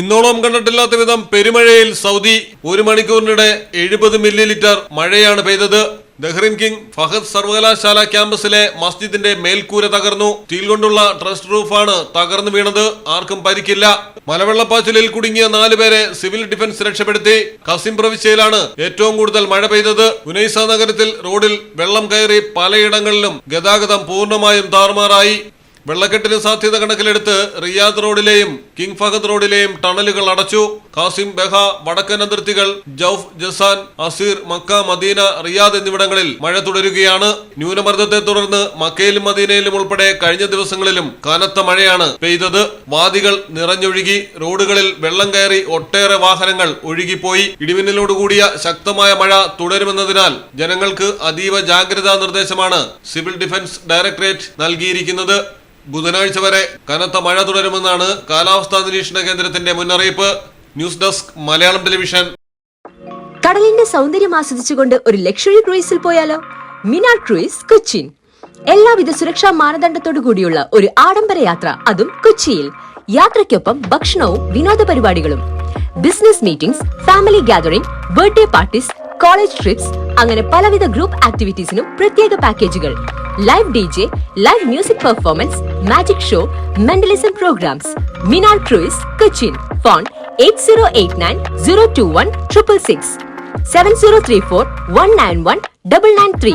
ഇന്നോളം കണ്ടിട്ടില്ലാത്ത വിധം പെരുമഴയിൽ സൗദി ഒരു മണിക്കൂറിനിടെ എഴുപത് മില്ലി ലിറ്റർ മഴയാണ് പെയ്തത്. ദഹ്റിൻ കിങ് ഫഹദ് സർവകലാശാല ക്യാമ്പസിലെ മസ്ജിദിന്റെ മേൽക്കൂര തകർന്നു. സ്റ്റീൽ കൊണ്ടുള്ള ട്രസ്റ്റ് റൂഫാണ് തകർന്നു വീണത്. ആർക്കും പരിക്കില്ല. മലവെള്ളപ്പാച്ചിലിൽ കുടുങ്ങിയ നാലുപേരെ സിവിൽ ഡിഫൻസ് രക്ഷപ്പെടുത്തി. കസിം പ്രവിശ്യയിലാണ് ഏറ്റവും കൂടുതൽ മഴ പെയ്തത്. ഉനൈസ നഗരത്തിൽ റോഡിൽ വെള്ളം കയറി പലയിടങ്ങളിലും ഗതാഗതം പൂർണമായും താറുമാറായി. വെള്ളക്കെട്ടിന് സാധ്യത കണക്കിലെടുത്ത് റിയാദ് റോഡിലെയും കിങ് ഫഹദ് റോഡിലെയും ടണലുകൾ അടച്ചു. കാസിം ബെഹ വടക്കൻ അതിർത്തികൾ Jouf Jazan Asir Makkah Medina Riyadh എന്നിവിടങ്ങളിൽ മഴ തുടരുകയാണ്. ന്യൂനമർദ്ദത്തെ തുടർന്ന് മക്കയിലും മദീനയിലും ഉൾപ്പെടെ കഴിഞ്ഞ ദിവസങ്ങളിലും കനത്ത മഴയാണ് പെയ്തത്. വാദികൾ നിറഞ്ഞൊഴുകി റോഡുകളിൽ വെള്ളം കയറി ഒട്ടേറെ വാഹനങ്ങൾ ഒഴുകിപ്പോയി. ഇടിമിന്നലോടുകൂടിയ ശക്തമായ മഴ തുടരുമെന്നതിനാൽ ജനങ്ങൾക്ക് അതീവ ജാഗ്രതാ നിർദ്ദേശമാണ് സിവിൽ ഡിഫൻസ് ഡയറക്ടറേറ്റ് നൽകിയിരിക്കുന്നത്. ബുധനാഴ്ച വരെ കനത്ത മഴ തുടരുമെന്നാണ് കാലാവസ്ഥാ നിരീക്ഷണ കേന്ദ്രത്തിന്റെ മുന്നറിയിപ്പ്. News desk Malayalam television. കടലിന്റെ സൗന്ദര്യം ആസ്വദിച്ചുകൊണ്ട് ഒരു ലക്ഷറി ക്രൂയിസിൽ പോയാലോ? മിനാർ ക്രൂയിസ് കൊച്ചിൻ എല്ലാവിധ സുരക്ഷാ മാനദണ്ഡത്തോടു കൂടിയുള്ള ഒരു ആഡംബര യാത്ര അതും കൊച്ചിയിൽ. യാത്രയ്ക്കൊപ്പം ഭക്ഷണവും വിനോദ പരിപാടികളും. Business meetings family gathering birthday parties college trips അങ്ങനെ പലവിധ ഗ്രൂപ്പ് ആക്ടിവിറ്റീസിനും പ്രത്യേക പാക്കേജുകൾ. live D J live music performance magic show mentalism programs Minar cruise Cochin phone eight zero eight nine zero two one triple six seven zero three four one nine one double nine three